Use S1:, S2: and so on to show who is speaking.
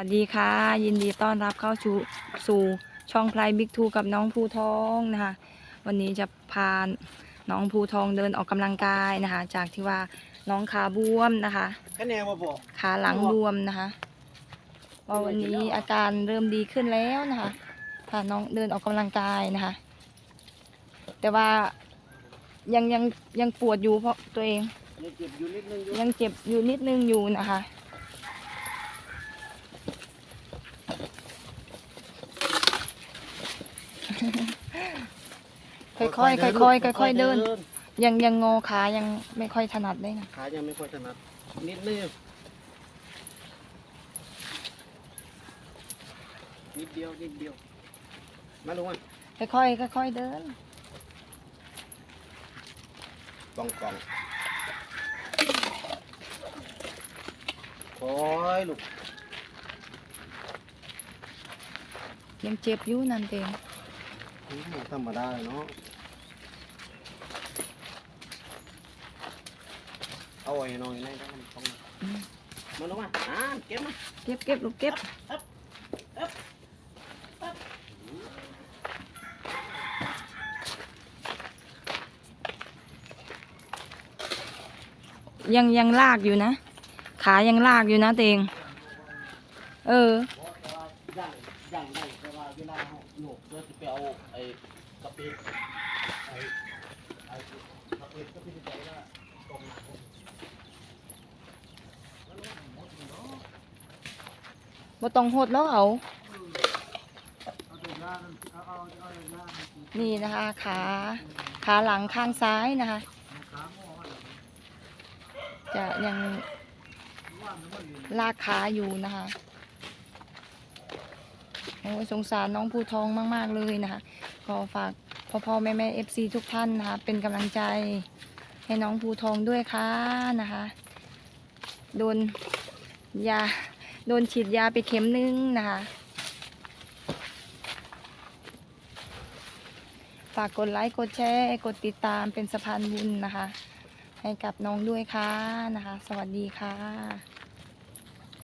S1: วัสดีค่ะ ยินดีต้อนรับเข้าสู่สู่ช่องพลายบิ๊กทูกับน้องภูทองนะคะ วันนี้จะพาน้องภูทองเดินออกกำลังกายนะคะ จากที่ว่าน้องขาบวมนะคะ
S2: คะแนนมาบอก
S1: ขาหลังบวมนะคะว่าวันนี้อาการเริ่มดีขึ้นแล้วนะคะพาน้องเดินออกกำลังกายนะคะ แต่ว่ายังยังยังปวดอยู่เพราะตัวเอง
S2: ยังเจ็บอยู่นิดนึงอยู่
S1: ยังเจ็บอยู่นิดนึงอยู่นะคะ ค่อยๆค่อยๆค่อยๆเดิน ยังยังงอขายังไม่ค่อยถนัดได้นะ
S2: ขายังไม่ค่อยถนัดนิดนึงนิดเดียวนิดเดียว มาลงมา
S1: ค่อยๆค่อยๆเดิน
S2: กองกองคอยลูก
S1: ยังเจ็บอยู่นั่นเอง
S2: อืม ธรรมดาเลยเนาะ เอาไว้หน่อยนะต้องต้อง
S1: อืมา
S2: ลงมาอ่าเก็บมา
S1: เก็บเก็บลูกเก็บยังยังลากอยู่นะ ขายังลากอยู่นะเตง เออ
S2: ย่างย่างได้แต่ว่าเวลา หนกเราจะไปเอาไอ้กระปิไอ้ไอ้กระปิก็พี่ใจว่าตรงหนัง
S1: บ่ต้องหดแล้วเอา นี่นะคะขาขาหลังข้างซ้ายนะคะ จะยังลากขาอยู่นะคะ อ้สงสารน้องภูทองมาก ๆ เลยนะคะก็ฝากพ่อพ่อแม่แม่เอฟซีทุกท่านนะคะ เป็นกำลังใจให้น้องภูทองด้วยค่ะนะคะ โดนยาโดนฉีดยาไปเข็มนึงนะคะ ฝากกดไลค์กดแชร์กดติดตามเป็นสะพานบุญนะคะ ให้กับน้องด้วยค่ะนะคะ สวัสดีค่ะ